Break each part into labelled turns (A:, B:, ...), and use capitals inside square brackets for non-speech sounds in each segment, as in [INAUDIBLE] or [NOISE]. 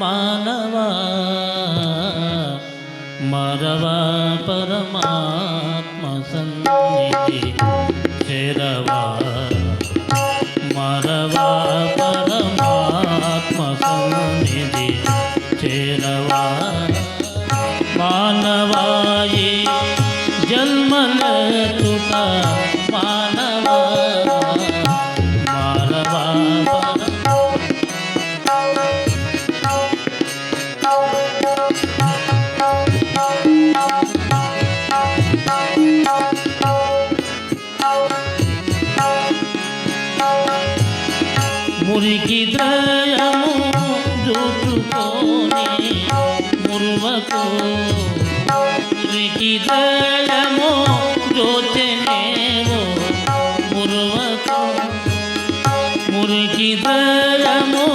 A: ಮಾನವ ಮರವ ಪರಮಾತ್ಮ ಸನ್ನಿಧಿ ಶೇರವ ಮರವ ಪರಮಾತ್ಮ ಸನ್ನಿಧಿ ಶೇರವಾ మురికి ద్రయము జూచుకొని మురువకు మురికి ద్రయము జోచెనేవో మురువకు మురికి ద్రయము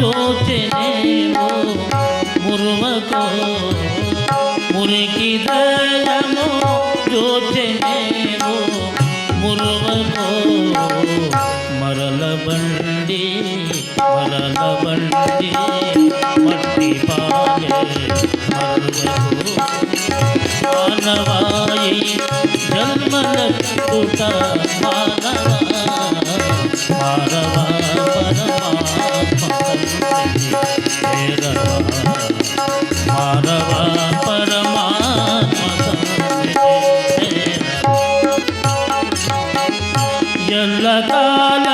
A: జోచెనేవో మురువకు మురికి ద్రయము జోచెనేవో మురువకు మరల బండి మరల బండి మట్టి పాలే మరువకు మానవాయి జన్మల తుట మానవ మానవ పరమాత్మ చేరవ మానవ పరమాత్మ ఎల్ల కాలము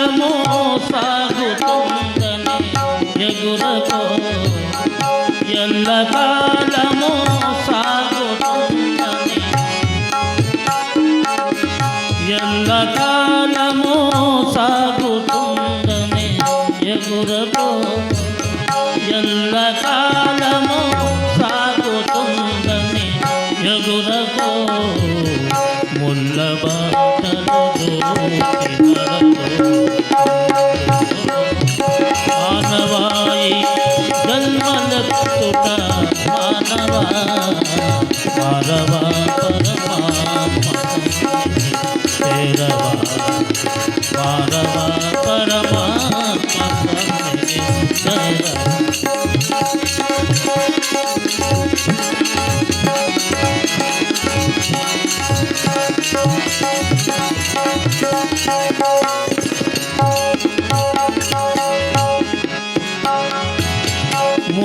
A: ఎల్ల కాలము సాగుతుందని సాగుతుందని ఎగురకో. ఎల్ల సాగుతుందని ఎగురకో.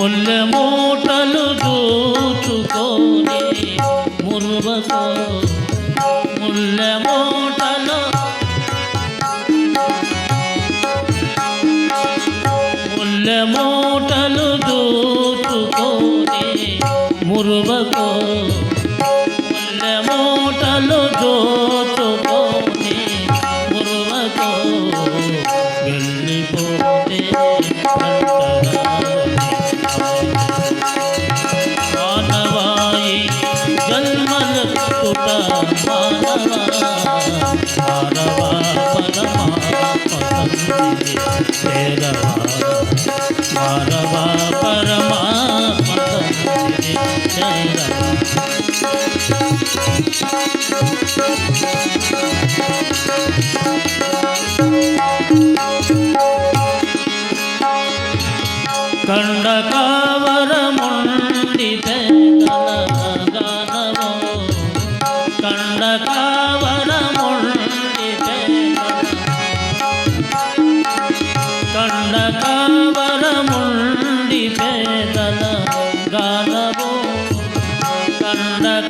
A: বলল, মোটালো দুচু করে মুরবত। বলল, মোটালো বলল, মোটালো দুচু করে মুরবত। বলল, মোটালো দুচু கண்ட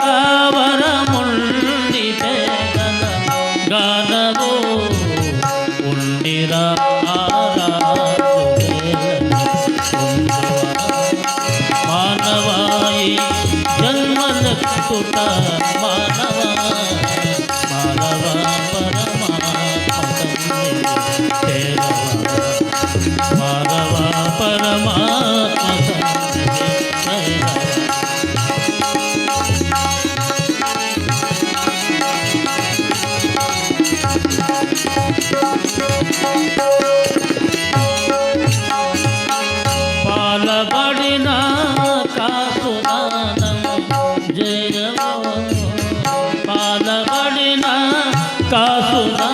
A: i 啊 [LAUGHS]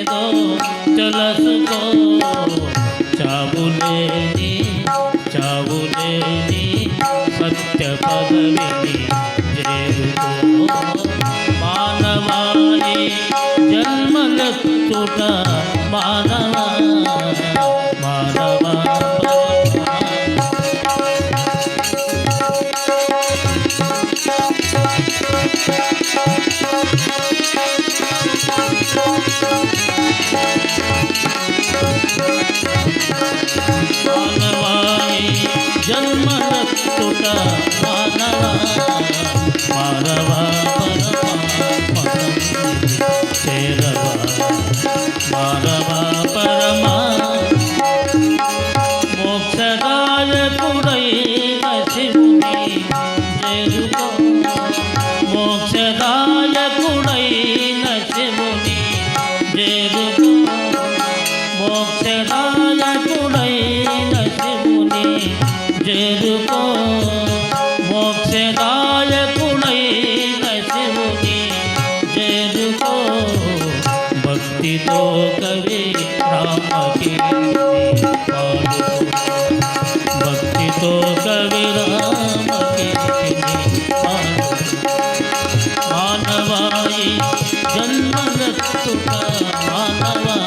A: లేదో తెలుసుకో. చావులేని చావులేని సత్య పదవిని చేరుకో. మానవాణి జన్మలత్తుట మాన జన్మలెత్తుట మానవ మానవ చేరవ మానవ పరమా మోక్షదాయకుడైన శివుని చేరుకో మోక్షదాయకుడైన శివుని చేరుకో శివుని சேருகோ மோக்ஷதாய துணை நசிமுனி சேருகோ பக்தி தோ கவி ராமகி பக்தி தோ கவி ராமகி மாணவாய் ஜன்மனத்து மாணவா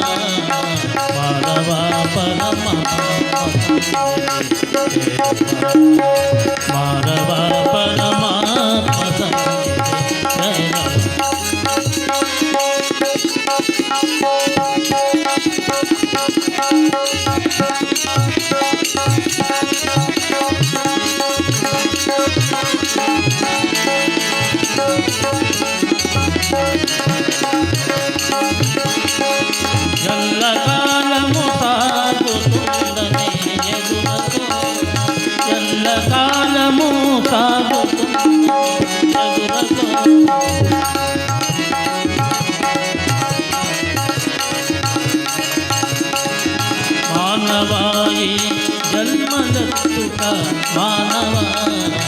A: மாணவா பரமா மாதவா பரமாத்மதம் Thank you. मानवाय जन्मदत्तुका मानवाय